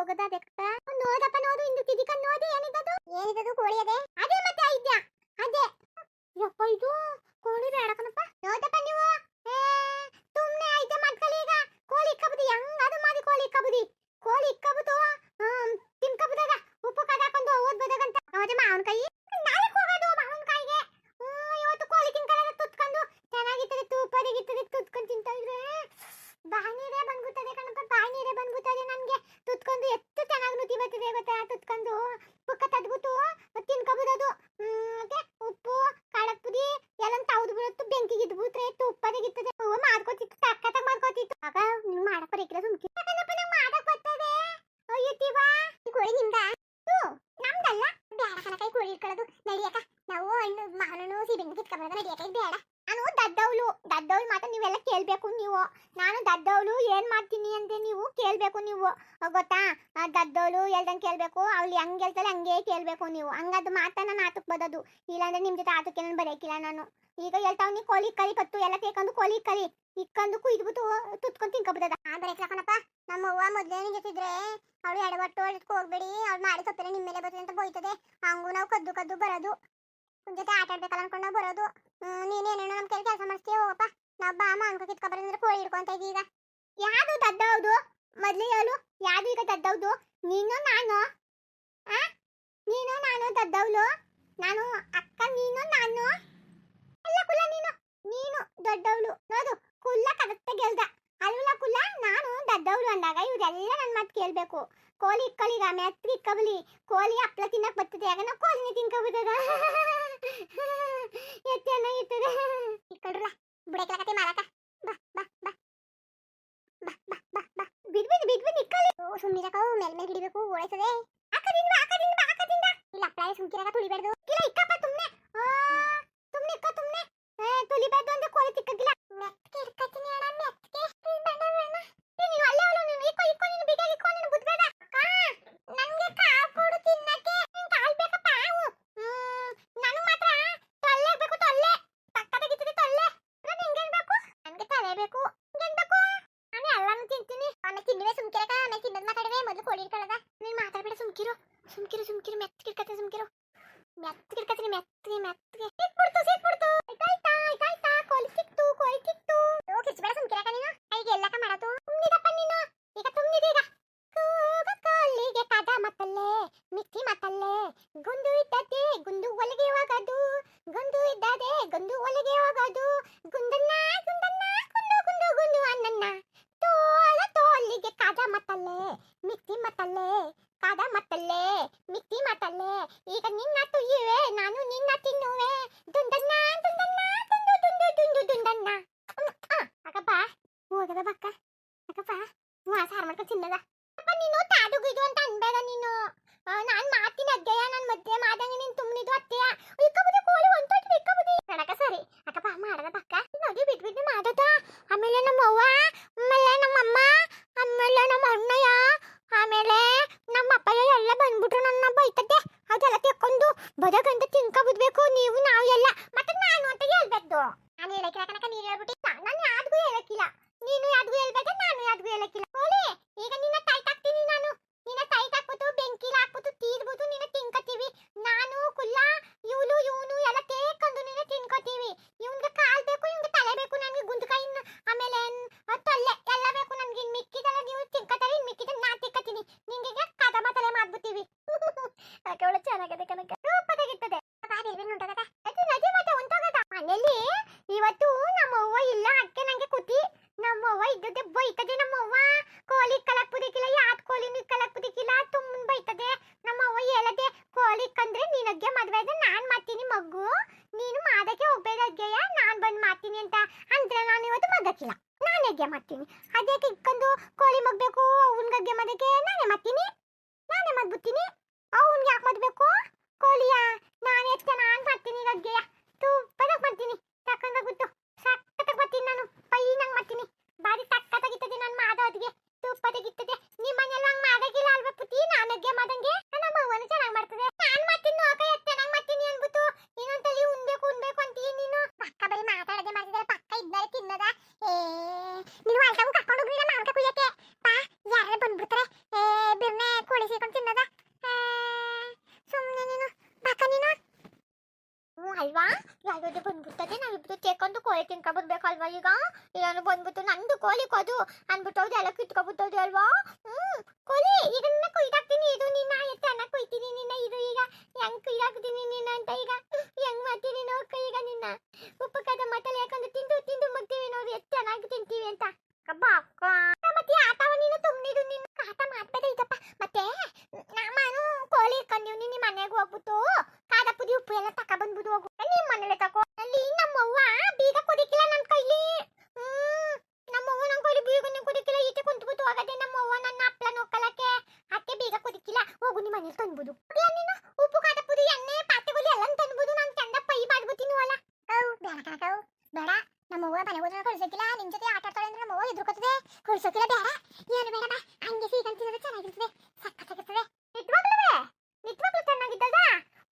ಹೋಗದ ಅದಕ್ಕ? ನೋದಪ್ಪ ನೋಡು ಇಂದು ತಿದಿಕ ನೋಡಿ ಏನಿದದು? ಏನಿದದು ಕೋಳಿ ಅದೇ ಅದೇ ಮತ್ತೆ ಐದ್ಯಾ ಅದೇ. ಯಪ್ಪ ಇದು ಕೋಳಿ ಬೇಡಕನಪ್ಪ ನೋದಪ್ಪ ನೀವು. ಏ, ಸುಮ್ನೆ ಐತೆ ಮಾಡ್ಕೊಳ್ಳಿ ಈಗ. ಕೋಳಿ ಇಕ್ಕಬುದಿ ಹೆಂಗ್ ಅದು ಮಾಡಿ ಕೋಳಿ ಇಕ್ಕಬುದಿ ಕೋಳಿ ಇಕ್ಕಬುದು ತಿನ್ಕಬದಾಗ ಉಪ್ಪು ಕದ ಹಾಕೊಂಡು ಓದ್ಬೋದಾಗಂತ? ಅವತ್ತೆ ಕೈ? ನಾಳೆ ಹೋಗೋದು ಮಾವನಕಾಯಿಗೆ ಹ್ಮ್ ಇವತ್ತು ಕೋಳಿ ತಿನ್ಕೊಳ್ಳೋದು ತುತ್ಕೊಂಡು ಚೆನ್ನಾಗಿರ್ತದೆ ತೂಪರಿಗಿರ್ತದೆ ತುತ್ಕೊಂಡು ತಿಂತಾ ಇದ್ರೆ ಬಾಯಿ ನೀರೇ ಬಂದ್ಬಿಡ್ತದೆ ಕಣಪ್ಪ ಬಾಯಿ ನೀರೇ ಬಂದ್ಬಿಡ್ತದೆ ನನ್ಗೆ ತುತ್ಕೊಂಡು ಎಷ್ಟು ಚೆನ್ನಾಗಿ ನುತಿ ಬರ್ತದೆ ಗೊತ್ತಾ ತುತ್ಕೊಂಡು ಪುಕ್ಕ ತದ್ಬಿಟ್ಟು ತಿನ್ಕೊಬಿಡೋದು ಹ್ಮ್, ಮತ್ತೆ ಉಪ್ಪು ಖಾರಕ್ ಪುಡಿ ಎಲ್ಲ ತವ್ದು ಬಿಡುತ್ತು ಬೆಂಕಿಗೆ ಇದ್ಬಿಟ್ರೆ ತುಪ್ಪದಾಗಿರ್ತದೆ ಹೂವ ಮಾಡ್ಕೊತಿತ್ತು ತಕ್ಕತ್ತಾಗ ಮಾಡ್ಕೊತಿತ್ತು ಆಗ ನೀವು ಮಾಡಕ್ ಬರೀಕಿಲ್ಲ ಸುಮ್ಕಿ ಯಾಕಂದಪ್ಪ ನಂಗೆ ಮಾಡಕ್ ಬರ್ತದೆ ಅಯ್ಯತ್ತೀವ ಈ ಕೋಳಿ ನಿಮ್ದ ಹ್ಞೂ ನಮ್ದಲ್ಲ ಬೇಡ ಕಣಕ ಈ ಕೋಳಿ ಇಟ್ಕೊಳ್ಳೋದು ನಡಿಯಕ ನಾವು ಹಣ್ಣು ಮಾವನನು ಕಿತ್ಕೊಬರೋದು ನಡಿಯಕ ಇದು ಬೇಡ. ನಾನು ದದ್ದವಳು ದದ್ದವಳು ಮಾತ್ರ ನೀವೆಲ್ಲ ಕೇಳ್ಬೇಕು ನೀವು. ನಾನು ದದ್ದವಳು ಏನು ಮಾಡ್ತೀನಿ ಅಂತ ನೀವು ಕೇಳಬೇಕು ನೀವು. ಗೊತ್ತಾ? ದದ್ದವಳು ಹೇಳ್ದಂಗೆ ಕೇಳಬೇಕು, ಅವಳು ಹೆಂಗ್ ಹೇಳ್ತಾಳೆ ಹಂಗೆ ಕೇಳಬೇಕು ನೀವು. ಹಂಗದು ಮಾತ್ರ ನಾನು ಆತಕ್ಕೆ ಬದದು ಇಲ್ಲಾಂದ್ರೆ ನಿಮ್ಮ ಜೊತೆ ಆತಕ್ಕೆ ನಾನು ಬರೆಯಕಿಲ್ಲ ನಾನು. ಈಗ ಹೇಳ್ತಾವ್ನಿ ಕೋಳಿ ಕರಿ ಕತ್ತು ಎಲ್ಲ ತೇಕಂದು ಕೋಳಿ ಕರಿ. ಇಕ್ಕಂದು ಕುಯ್ದ್ಬಿಟ್ಟು ತುತ್ಕೊಂಡು ತಿನ್ಕೊಬಿಟ್ಟದ ಆ ಬರಕ್ಕೆ ಕಣಪ್ಪ ನಮ್ಮ ಅವ್ವ ಮೊದ್ಲೇ ಜೊತಿದ್ರೆ ಅವಳು ಎಡವಟ್ಟು ಹೋಗ್ಬೇಡಿ. ಅವ್ಳು ಮಾಡಿ ತಪ್ಪಿಲ್ಲ ನಿಮ್ಮ ಮೇಲೆ ಬರ್ತದೆ ಅಂತ ಬೋಯ್ತದೆ. ಹಂಗೂ ನಾವು ಕದ್ದು ಕದ್ದು ಬರೋದು. ಜೊತೆ ಆಟ ಆಡ್ಬೇಕಲ್ಲ ಅನ್ಕೊಂಡು ನಾವು ಬರೋದು. ನೀನೇನೇನೋ ನಮ್ಮ ಕೈ ಕೆಲಸ ಮಾಡಿಸ್ತೀವಿ ಹೋಗಪ್ಪ. ನಾವು ಬಾ ಅಮ್ಮ ಅನ್ಕೋ ಕಿತ್ಕೊಬರಂದ್ರೆ ಕೋಳಿ ಹಿಡ್ಕೊಂತ ಇದೀಗ ಯಾವುದು ದದ್ದವ್ದು? ಮೊದ್ಲು ಹೇಳು. ಯಾವುದು ಈಗ ದದ್ದವ್ದು? ನೀನು ನಾನು? ಆ? ನೀನು ನಾನು ದದ್ದವ್ಲು ನಾನು ಅಕ್ಕ, ನೀನು ನಾನು? ಅಲ್ಲ ಕುಲ್ಲ ನೀನು ನೀನು ದೊಡ್ಡವಳು ನೋಡು ಕುಲ್ಲ ಕರೆಕ್ಟ್ ಗೆಲ್ದ ಅಲ್ವಲ್ಲ ಕುಲ್ಲ ನಾನು ದದ್ದವಳು ಅಂದಾಗ ಇವರೆಲ್ಲ ನನ್ನ ಮಾತು ಕೇಳಬೇಕು. ಕೋಳಿ ಇಕ್ಕಳಿಗ ಮೆತ್ತಿ ಇಕ್ಕಬಲಿ ಕೋಳಿ ಹಪ್ಪಳ ತಿನ್ನಕ್ ಬರ್ತದೆ. ಯಾಕಂದ್ರೆ ನಾವು ಕೋಳಿನೇ ತಿನ್ಕೊಬಿಟ್ಟದ ಎಷ್ಟು ಚೆನ್ನಾಗಿರ್ತದೆ ಇಕ್ಕಡ್ರಲ್ಲ ಬುಡಕಲಕತೆ ಮಾರಕ. ಬಾ ಬಾ ಬಾ. ಬಾ ಬಾ ಬಾ ಬಾ. ಬಿಡ್ಬಿಡ್ ಬಿಡ್ಬಿಡ್ ಇಕ್ಕಲಿ ಓ ಸುಮ್ಮಿರಕ ಮೇಲ್ ಮೇಲ್ ಹಿಡಿಬೇಕು ಓಡಿಸದೆ ಬಾ ಆಕದಿಂದ ಇಲ್ಲ ಅಪ್ಲಾಯ ಸುಮ್ಕಿರಕ ತುಳಿಬಾರ್ದು. ಇಲ್ಲ ಇಕ್ಕಪ್ಪ ತುಮ್ನೆ ಆ ತುಮ್ನೆ ಇಕ್ಕ ತುಮ್ನೆ ಏ ತುಳಿಬಾರ್ದು ಅಂದ್ರೆ ಕೋಳಿ ತಿಕ್ಕಗಿಲ್ಲ ಮೆತ್ತಗೆ ಇರ್ಕತೀನಿ ಅಣ್ಣ ಮೆತ್ತಗೆ ಬೇಡ ಬೇಡ ನೀನು ಅಲ್ಲೇ ಅವಳು ನೀನು ಇಕ್ಕೋ ಇಕ್ಕೋ ನೀನು ಬಿಗ ಇಕ್ಕೋ ನೀನು ಬುದ್ಬೇಡ ಅಕ್ಕ ನನ್ಗೆ ಕಾಲ್ ಕೊಡು ತಿನ್ನಕ್ಕೆ ನಿನ್ ಕಾಲ್ ಬೇಕಪ್ಪ ಹ್ಮ್ ನನಗ್ ಮಾತ್ರ ತೊಲ್ಲೆ ಬೇಕು ತೊಲ್ಲೆ ಪಕ್ಕದಾಗಿರ್ತದೆ ತೊಲ್ಲೆ ನಿಂಗೇನ್ ಬೇಕು ನನ್ಗೆ ತಲೆ ಬೇಕು ನಿಂಗೇನ್ ಬೇಕು ನಾನು ಎಲ್ಲಾನು ತಿಂತೀನಿ ಆಮೇಲೆ ತಿನ್ನುವೆ ಸುಮ್ಕಿರಕ ಆಮೇಲೆ ತಿನ್ನೋದ್ ಮಾತಾಡುವೆ ಮೊದಲು ಕೋಳಿ ಇಟ್ಕೊಳ್ಳೋದ ನೀನ್ ಮಾತಾಡ್ಬೇಡ ಸುಮ್ಕಿರು ಸುಮ್ಕಿರು ಸುಮ್ಕಿರು ಮೆತ್ತಗಿರ್ಕತ್ತೆ ಸುಮ್ಕಿರು ಮೆತ್ತಗಿರ್ಕತ್ತೀನಿ ಮೆತ್ತಗೆ ಮೆತ್ತಗೆ. ಸಿಕ್ಬಿಡ್ತು ಸಿಕ್ಬಿಡ್ತು ಆಯ್ತಾ ಆಯ್ತಾ ಕೋಳಿ ಸಿಕ್ತು ಕೋಳಿ ಸಿಕ್ತು. ಓ ಕಿರ್ಚ್ಬೇಡ ಸುಮ್ಕಿರಕ ನೀನು. ಈಗ ಎಲ್ಲಕ ಮಾಡತು ತುಂಬಿದಪ್ಪ ನೀನು. ಈಗ ಸುಮ್ನಿದೀಗ ಕೂಗ ಕೋಳಿಗೆ ಕದ ಮತ್ತಲ್ಲೇ ಮಿಕ್ಕಿ ಮತ್ತಲ್ಲೇ. ಗುಂದು ಇದ್ದದೆ ಗುಂಡು ಒಳಗೆ ಹೋಗೋದು. ಗುಂಡು ಇದ್ದದೆ ಗುಂಡು ಒಳಗೆ ಹೋಗೋದು ಗುಂಡನ್ನ ಗುಂಡನ್ನ ಗುಂಡು ಗುಂಡು ಗುಂಡು ಅನ್ನನ್ನ ತೋಳ ತೋಳಿಗೆ ಕದ ಮತ್ತಲ್ಲೇ ಮಿಕ್ಕಿ ಮತ್ತಲ್ಲೇ ಕದ ಮತ್ತಲ್ಲೇ ಮಿಕ್ಕಿ ಮತ್ತಲ್ಲೇ ಈಗ ನಿನ್ನ ತುಯ್ಯುವೆ ನಾನು ನಿನ್ನ ತಿನ್ನುವೆ ದುಂಡನ್ನ ದುಂಡನ್ನ ದುಂಡು ದುಂಡು ದುಂಡು ದುಂಡನ್ನ ಹ್ಮ್, ಆ, ಅಕ್ಕಪ್ಪ ಹೋಗದ ಬಕ್ಕ ಅಕ್ಕಪ್ಪ ಹ್ಞೂ ಸಾರು ಮಾಡ್ಕೊಂಡು ತಿನ್ನದ ಅಪ್ಪ ನೀನು ತಾಡುಗಿದು ಅಂತ ಅನ್ಬೇಡ ನೀನು ಆ, ನಾನ್ ಮಾಡ್ತೀನಿ ಅಜ್ಜಯ್ಯ ನಾನು ಮಧ್ಯೆ ಮಾದಂಗೆ ನೀನು ತುಮ್ನಿದು ಅತ್ತೆಯ ಇಕ್ಕಬುದಿ ಕೋಳಿ ಒಂಟೋಟಿ ಇಕ್ಕಬುದಿ ಕಣಕ ಸರಿ ಅಕ್ಕಪ್ಪ ಮಾಡದ ಪಕ್ಕ ನೋಡಿ ಬಿಟ್ಟು ಬಿಟ್ಟು ಮಾಡದ ಆಮೇಲೆ ನಮ್ಮ ಅವ್ವ ಆಮೇಲೆ ನಮ್ಮ ಅಮ್ಮ ಆಮೇಲೆ ನಮ್ಮ ಅಣ್ಣಯ್ಯ ಆಮೇಲೆ ನಮ್ಮ ಅಪ್ಪಯ್ಯ ಎಲ್ಲ ಬಂದ್ಬಿಟ್ರು ನನ್ನ ಬೈತದೆ ಅದೆಲ್ಲ ತೆಕ್ಕೊಂಡು ಬದಗಂತ ತಿನ್ಕೊಬಿಡ್ಬೇಕು ನೀವು ನಾವು ಎಲ್ಲ ಮತ್ತೆ ನಾನು ಅಂತ ಹೇಳ್ಬೇಕು ನಾನು ಹೇಳಕ್ಕಿಲ್ಲ ಕನಕ ನೀನು ಹೇಳ್ಬಿಟ್ಟಿಲ್ಲ. ನಾನು ಯಾರಿಗೂ ಹೇಳಕ್ಕಿಲ್ಲ. ನೀನು ಯಾರಿಗೂ ಹೇಳ್ಬೇಕ ನಾನು ಯಾರಿಗೂ ಹೇಳಕ್ಕಿಲ್ಲ. ಹೋಲಿ, ಈಗ ನಿನ್ನ ಟೈಟ್ ಹಾಕ್ತೀನಿ ನಾನು. ನಿನ್ನ ಟೈಟ್ ಹಾಕ್ಬಿಟ್ಟು ಬೆಂಕಿ ಹಾಕ್ಬಿಟ್ಟು ತೀರ್ಬಿಟ್ಟು ನಿನ್ನ ತಿನ್ಕೋತೀವಿ. ನಾನು, ಕುಲ್ಲ ಇವಳು ಇವನು ಎಲ್ಲ ತೇಕೊಂಡು ನಿನ್ನ ತಿನ್ಕೋತೀವಿ. ಇವನ್ಗೆ ಕಾಲ್ ಬೇಕು, ಇವನ್ಗೆ ತಲೆ ಬೇಕು, ನನಗೆ ಗುಂಡ್ಕಾಯಿ ಆಮೇಲೆ ತೊಲ್ಲೆ ಎಲ್ಲ ಬೇಕು ನನಗೆ. ಇನ್ನು ಮಿಕ್ಕಿದೆಲ್ಲ ನೀವು ತಿನ್ಕೋತಾರೆ ಇನ್ನು ಮಿಕ್ಕಿದ್ರೆ ನಾ ತಿಕ್ಕತೀನಿ ನಿಂಗೆ ಕದಮ ತಲೆ ಮಾಡ್ಬಿಡ್ತೀವಿ. ಯಾಕೆ ಒಳ್ಳೆ ಚೆನ್ನಾಗಿದೆ ಕನಕ ಅಂದ್ರೆ ನಾನು ಇವತ್ತು ಮಗಕ್ಕಿಲ್ಲ ನಾನು ಅಗ್ಗೆ ಮಾಡ್ತೀನಿ. ಅದಕ್ಕೆ ಇಕ್ಕೊಂಡು ಕೋಳಿ ಮಗ್ಬೇಕು ಅವನ್ಗಗ್ಗೆ ಮದಕ್ಕೆ ನಾನೇ ಮಾಡ್ತೀನಿ? ನಾನೇ ಮದ್ಬಿಡ್ತೀನಿ ಅವ್ನ್ಗೆ ಯಾಕೆ ಮದ್ಬೇಕು ಕೋಳಿಯ? ನಾನು ಎಷ್ಟು ಚೆನ್ನಾಗಿ ಮಾಡ್ತೀನಿ ಅಗ್ಗೆಯ ತುಪ್ಪದಾಗ ಮಾಡ್ತೀನಿ. ಗೊತ್ತು. ಸಕ್ಕತ್ತಾಗಿ ಬರ್ತೀನಿ ನಾನು ಪೈನಂಗ್ ಮಾಡ್ತೀನಿ ಬಾರಿ ಸಕ್ಕತ್ತಾಗಿರ್ತದೆ ನಾನು ಮಾಡೋದಿಗೆ ತುಪ್ಪದಾಗಿರ್ತದೆ ನಿಮ್ಮ ಮನೇಲಿ ಹಂಗ್ ಮಾಡಾಗಿಲ್ಲ ಅಲ್ವಾ ಪುಟಿ ನಾನು ಅಗ್ಗೆ ಮಾಡಂಗೆ ನಮ್ಮ ಅವ್ವನು ಚೆನ್ನಾಗಿ ಮಾಡ್ತದೆ ನಾನು ಮಾಡ್ತೀನಿ ನೋಕ ಎಷ್ಟು ಚೆನ್ನಾಗಿ ಮಾಡ್ತೀನಿ ಅನ್ಬಿಟ್ಟು ಇನ್ನೊಂದ್ಸಲಿ ಉಣ್ಬೇಕು ಉಣ್ಬೇಕು ಅಂತೀಯ ನೀನು ಪಕ್ಕ ಬರೀ ಮಾತಾಡದೆ ಮಾಡಿದ್ರೆ ಪಕ್ಕ ಇದ್ದರೆ ತಿನ್ನದ ಏ ನೀನು ಆಯ್ತಾವು ಕರ್ಕೊಂಡು ಹೋಗ್ಲಿಲ್ಲ ಮಾಂಕ ಕುಯ್ಯಕ್ಕೆ ತಿನ್ಕೊಬಿಡ್ಬೇಕಲ್ವಾ ಈಗ? ನಾನು ಬಂದ್ಬಿಟ್ಟು ನಂದು ಕೋಳಿ ಕೊದು ಅನ್ಬಿಟ್ಟವ್ದು ಎಲ್ಲ ಕಿತ್ಕೊಬಿಟ್ಟವ್ದು ಅಲ್ವಾ? ಹ್ಮ್, ಕೋಳಿ ಈಗ ನಿನ್ನ ಕುಯ್ದಾಕ್ತೀನಿ. ಇದು ನಿನ್ನ ಎತ್ತ ಅನ್ನ ಕುಯ್ತೀನಿ. ನಿನ್ನ ಇದು ಈಗ ಹೆಂಗ್ ಕುಯ್ದಾಕ್ತೀನಿ ನಿನ್ನ ಅಂತ ಈಗ ಹೆಂಗ್ ಮಾಡ್ತೀನಿ ನೋಡ್ಕ ಈಗ ನಿನ್ನ. ಉಪ್ಪು ಕದ ಮಟಲ್ ಹಾಕೊಂಡು ತಿಂದು ತಿಂದು ಮುಗ್ತೀವಿ ನೋಡಿ. ಎಷ್ಟು ಚೆನ್ನಾಗಿ ತಿಂತೀವಿ ಅಂತ. ಕಬ್ಬ ಮತ್ತೆ ಆಟವ ನೀನು ತುಂಬಿದು ನಿನ್ನ ಆಟ ಮಾಡ್ಬೇಡ ಇದಪ್ಪ ಮತ್ತೆ ನಾನು ಕೋಳಿ ಇಟ್ಕೊಂಡಿವ್. ನಿಮ್ಮ ಮನೆಗೆ ಹೋಗ್ಬಿಟ್ಟು ಕಾದ ಪುದಿ ಉಪ್ಪು ಎಲ್ಲ ತಕ ಬಂದ್ಬಿಟ್ಟು ಹೋಗು ನಿಮ್ಮ ಮನೇಲೆ ತಕೋ. ಅಲ್ಲಿ ನಮ್ಮವ್ವ ಬೀಗ ಕುಡಿಕಿಲ್ಲ ನನ್ನ ಕೈಲಿ ಹ್ಮ್ ನಮ್ಮವ್ವ ನನ್ನ ಕೈಲಿ ಬೀಗನೇ ಕುಡಿಕಿಲ್ಲ ಈಚೆ ಕುಂತ್ಬಿಟ್ಟು ಹೋಗದೆ ನಮ್ಮವ್ವ ನನ್ನ ಹಪ್ಳ ನೋಡ್ಕೊಳಕ್ಕೆ ಅದಕ್ಕೆ ಬೀಗ ಕುಡಿಕಿಲ್ಲ ಹೋಗು ನಿಮ್ಮ ಇಲ್ಲ ನೀನು? ಉಪ್ಪು ಪುಡಿ, ಎಣ್ಣೆ ಪಾತ್ರೆಗಳು ಎಲ್ಲ ತಂದ್ಬಿಡು. ನಾನು ಚಂದ ಪೈ ಮಾಡ್ಬಿಡ್ತೀನಿ ಅಲ್ಲ. ಕೌ ಬೇಡ ಕೌ ಬೇಡ. ನಮ್ಮವ್ವ ಮನೆ ಹೋದ್ರೆ ಕಳಿಸಕ್ಕಿಲ್ಲ ನಿನ್ ಜೊತೆ ಆಟ ಆಡ್ತಾಳೆ ಅಂದ್ರೆ ನಮ್ಮವ್ವ ಎದುರ್ಕೊತದೆ ಕಳ್ಸಕ್ಕಿಲ್ಲ ಬೇಡ ಏನು ಬೇಡ ಬಾ ಹಂಗೆ ಸೀಗನ್ ತಿನ್ನೋದು ಚೆನ್ನಾಗಿರ್ತದೆ ಸಕ್ಕತ್ತಾಗಿರ್ತದೆ ನಿಜವಾಗ್ಲೂ ನಿಜವಾಗ್ಲೂ ಚೆನ್ನಾಗಿದ್ದದ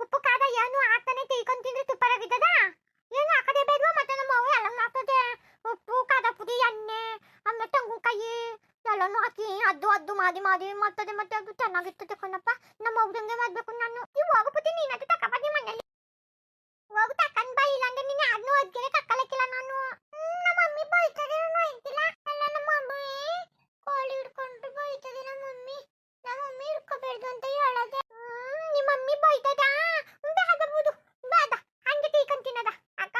ಉಪ್ಪು ಖಾರ ಏನು ಹಾಕ್ತಾನೆ ತಿಳ್ಕೊಂಡ್ ತಿಂದ್ರೆ ಸೂಪರ್ ಆಗಿದ್ದದ ಏನು ಹಾಕದೇ ಬೇಡವಾ ಮತ್ತೆ ನಮ್ಮ ಅವ್ವ ಎಲ್ಲ ಮಾಡ್ತದೆ ಉಪ್ಪು ಖಾರ ಪುಡಿ ಎಣ್ಣೆ ಆಮೇಲೆ ತೆಂಗಿನಕಾಯಿ ಎಲ್ಲನೂ ಹಾಕಿ ಅದ್ದು ಅದ್ದು ಮಾಡಿ ಮಾಡಿ ಮಾಡ್ತದೆ ಮತ್ತೆ ಅದು ಚೆನ್ನಾಗಿರ್ತದೆ ಕಣಪ್ಪ. ನಮ್ಮ ಅವ್ರಂಗೆ ಮಾಡ್ಬೇಕು ನಾನು. ನೀವು ಹೋಗ್ಬಿಟ್ಟು ನೀನದು ತಕಬಾದಿ ಮನೇಲಿ ಹೋಗು ತಕೊಂಡ್ ಬಾ, ಇಲ್ಲಾಂದ್ರೆ ನೀನು ಅದನ್ನೂ ಅದ್ಗೆನೆ ತಕ್ಕಲಕ್ಕಿಲ್ಲ ನಾನು. ನಮ್ಮ ಮಮ್ಮಿ ಬೈತದೆ ನಾನು ಅಲ್ಲ, ನಮ್ಮ ಮಮ್ಮಿ ಕೋಳಿ ಹಿಡ್ಕೊಂಡು ಬೈತದೆ, ನಮ್ಮ ಮಮ್ಮಿ. ನಮ್ಮ ಮಮ್ಮಿ ಹಿಡ್ಕೋಬೇಡ್ದು ಅಂತ ಹೇಳದೆ. ನಿಮ್ಮ ಮಮ್ಮಿ ಬೈತದ ಬೇಡ ಬಿಡು ಬೇಡ ಹಂಗೆ ತಿಳ್ಕೊಂತಿನದ ಅಕ್ಕ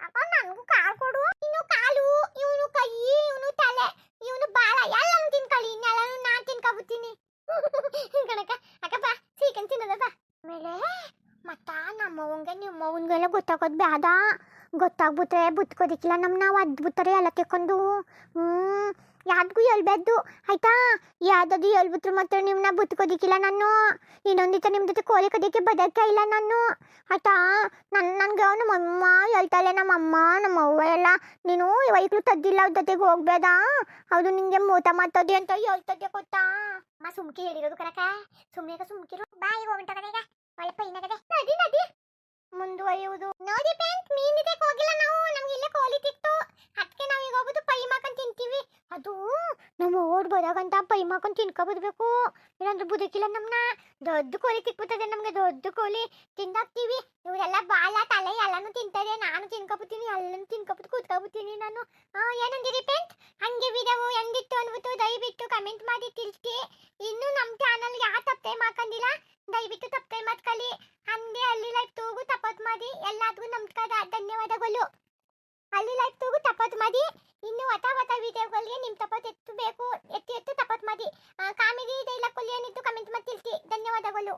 ಅಕ್ಕ ನನಗೂ ಕಾಲು ಕೊಡು ಇನ್ನು ಕಾಲು ಇವನು ಕೈ ಇವನು ತಲೆ ಇವನು ಬಾಳ ಎಲ್ಲಾನು ತಿನ್ಕೊಳ್ಳಿ ಇನ್ನೆಲ್ಲಾನು ನಾನ್ ತಿನ್ಕೊಬಿಡ್ತೀನಿ ಕಣಕ ಅಕ್ಕಪ್ಪ ಸೀಕನ್ ತಿನ್ನೋದಪ್ಪ ಆಮೇಲೆ, ಮತ್ತ ನಮ್ಮವಂಗೆ ನಿಮ್ಮವಂಗೆಲ್ಲ ಗೊತ್ತಾಗೋದು ಬೇಡ ಗೊತ್ತಾಗ್ಬಿಟ್ರೆ ಬುತ್ಕೋದಿಕ್ಕಿಲ್ಲ. ನಮ್ಮ ನಾವು ಅದ್ಭುತರ ಎಲ್ಲ ತಿಕ್ಕೊಂಡು ಹ್ಞೂ ಯಾರಿಗೂ ಹೇಳ್ಬಾರ್ದು, ಆಯ್ತಾ? ಯಾವ್ದಾದ್ರು ಹೇಳ್ಬಿಟ್ರು ಮತ್ತೆ ನಿಮ್ಮನ್ನ ಬುತ್ಕೋದಿಕ್ಕಿಲ್ಲ ನಾನು. ಇನ್ನೊಂದಿತ ನಿಮ್ಮ ಜೊತೆ ಕೋಳಿ ಕದಕ್ಕೆ ಬದಕ್ಕೆ ಇಲ್ಲ ನಾನು. ಆಯ್ತಾ? ನನ್ನ ನನಗೆ ನಮ್ಮಮ್ಮ ಹೇಳ್ತಾಳೆ ನಮ್ಮಮ್ಮ ನಮ್ಮವ್ವ ಎಲ್ಲ. ನೀನು ವೈಕ್ಳು ತದ್ದಿಲ್ಲ ಅವ್ರ ಜೊತೆಗೆ ಹೋಗ್ಬೇಡ. ಅದು ನಿಂಗೆ ಮೂತ ಮಾತದೆ ಅಂತ ಹೇಳ್ತದೆ ಗೊತ್ತಾ? ಅಮ್ಮ, ಸುಮ್ಕಿ ಹೇಳಿರೋದು ಕನಕ ಸುಮ್ಮನೆ ಸುಮ್ಕಿರು. ಬಾಯಿ ಹೋಗ್ಬಿಟ್ಟದ ಈಗ. ಒಳ್ಳೆ ನಡಿ ನದಿ ನದಿ ಮುಂದುವರಿಯುವುದು. ನೋಡಿ ಫ್ರೆಂಡ್ಸ್ ಮೀನಿದೆ ಹೋಗಿಲ್ಲ ನಾವು ನಮ್ಗೆ ಇಲ್ಲೇ ಕೋಳಿ ತಿಕ್ತು ಅದಕ್ಕೆ ನಾವು ಈಗ ಹೋಗ್ಬಿಟ್ಟು ಪೈ ಮಾಡ್ಕೊಂಡು ತಿಂತೀವಿ ಅದು ನಮ್ಮ ಓಡ್ ಪೈ ಮಾಡ್ಕೊಂಡು ತಿನ್ಕೊಬಿಡ್ಬೇಕು ಇಲ್ಲಾಂದ್ರೆ ಬುದಕಿಲ್ಲ ನಮ್ನ. ದೊಡ್ಡ ಕೋಳಿ ತಿಕ್ಕುತ್ತದೆ ನಮ್ಗೆ, ದೊಡ್ಡ ಕೋಳಿ. ತಿಂದಾಕ್ತೀವಿ. ಇವರೆಲ್ಲ ಬಾಲ, ತಲೆ ಎಲ್ಲಾನು ತಿಂತದೆ ನಾನು ತಿನ್ಕೊಬಿಡ್ತೀನಿ ಎಲ್ಲಾನು ತಿನ್ಕೊಬಿಟ್ಟು ಕೂತ್ಕೊಬಿಡ್ತೀನಿ ನಾನು. ಏನಂದಿರಿ ಫ್ರೆಂಡ್ಸ್ ಹಂಗೆ ವಿಡಿಯೋ ಹೆಂಗಿತ್ತು ಅನ್ಬಿಟ್ಟು ದಯವಿಟ್ಟು ಕಮೆಂಟ್ ಮಾಡಿ ತಿಳಿಸಿ ಇನ್ನು ನಮ್ಮ ಚಾನಲ್ ಯಾವ ತಪ್ಪೆ ಮಾಡ್ಕೊಂಡಿಲ್ಲ ದಯವಿಟ್ಟು ತಪ್ಪೆ ಮಾಡ್ಕೊಳ್ಳಿ ಹಂಗೆ ಅಲ್ಲಿ ಲೈಫ್ ತೂಗು ತಪ್ಪತ್ ಮಾಡಿ. ಎಲ್ಲಾದ್ಗೂ ನಮ್ಸ್ಕಾರ ಧನ್ಯವಾದಗಳು. ಅಲ್ಲಿ ಲೈಕ್ ತೂಗು ತಪ್ಪತ್ ಮಾಡಿ ಇನ್ನು ವತ ವತ ವಿಡಿಯೋಗಳಿಗೆ ನಿಮ್ಮ ತಪ್ಪತ್ ಎತ್ತು ಬೇಕು ಎತ್ತು ಎತ್ತು ತಪ್ಪತ್ ಮಾಡಿ ಕಾಮಿಡಿ ಇದೆ ಇಲ್ಲ ಕೊಲ್ಲಿ ಏನಿತ್ತು ಕಮೆಂಟ್ ಮಾಡಿ ತಿಳಿಸಿ ಧನ್ಯವಾದಗಳು.